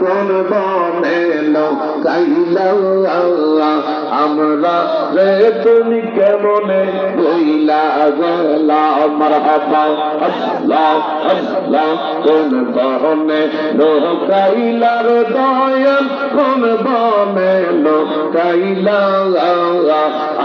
কোন বনে কাইলা আমরা রে তুমি কেমনে বইলা গেলা মারহাবা, আল্লাহ আল্লাহ, কোন কাইলা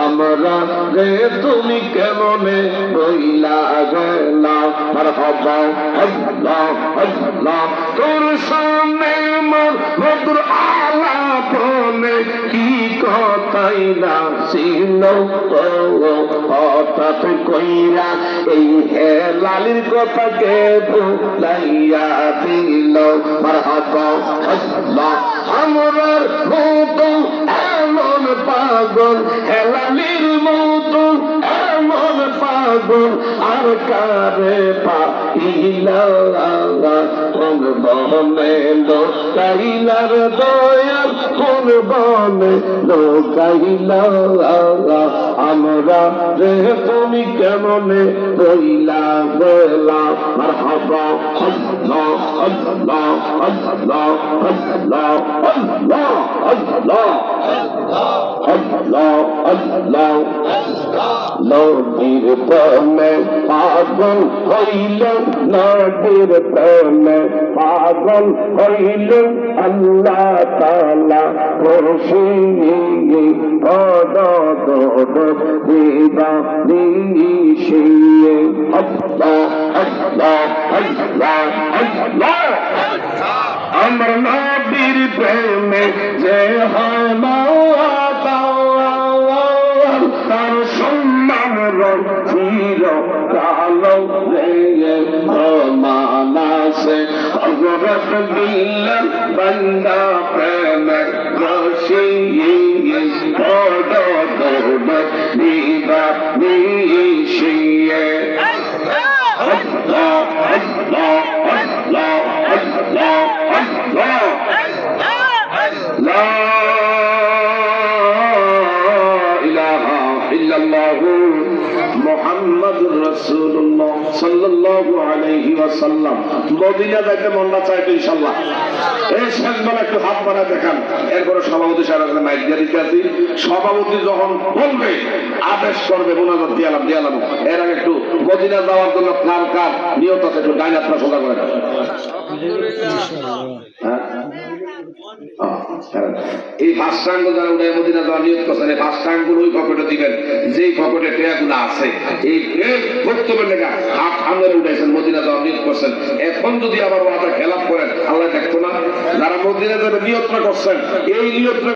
আমরা রে তুমি কেমনে বইলা গেলা মারহাবা, আল্লাহ আল্লাহ, তোর সামনে মোর মধুর আলাপনে কি কথাই না ছিল? হঠাৎ কইরা এই হেলালির কথাকে ভুলাইয়া দিল। মারহাবা আল্লাহ পাগল আর কারে পাইলা কোন বনে লোকাইলার দয়াল কোন বনে লোকাইলা আমরা রে তুমি কেমনে বইলা বেলা মারহাবা আল্লাহ আল্লাহ আল্লাহ আল্লাহ প্রেমে পাগল হইল নদীর প্রেমে পাগল হইল আল্লাহ তালা খুশি পদ দিবা দিশিয়ে। আল্লাহ আল্লাহ আল্লাহ আল্লাহ। আমার নবীর প্রেমে যে হয় আলো মানাসে হজরত দিল বন্দা প্রেম রসি বড় দৌড় দিবা দিশিয়ে আল্লাহ আল্লাহ আল্লাহ আল্লাহ আল্লাহ রাসূলুল্লাহ সাল্লাল্লাহু সভাপতি সভাপতি যখন বলবে আদেশ করবে মোনাজাত দিয়ালাম দিয়ালাম এর আগে একটু মদিনা যাওয়ার জন্য কার কার? নিয়ত আছে একটু ডাইনাত্রা সোজা করে এই ভাষাঙ্গ যারা উদয় মদিনা যাওয়া নিয়োগ করছেন, এই ফাস্টাঙ্গুলো ওই পকেটে দিবেন। যেই পকেটে টেয়াগুলো আছে, এই বক্তব্যের লেখা হাত আমের উঠেছেন মদিনা যাওয়া নিয়োগ করছেন। এখন যদি আবার ওটা খেলাপ করেন, আল্লাহ দেখতো না। যারা মদিনা যাবে নিয়ন্ত্রণ করছেন, এই নিয়ন্ত্রণ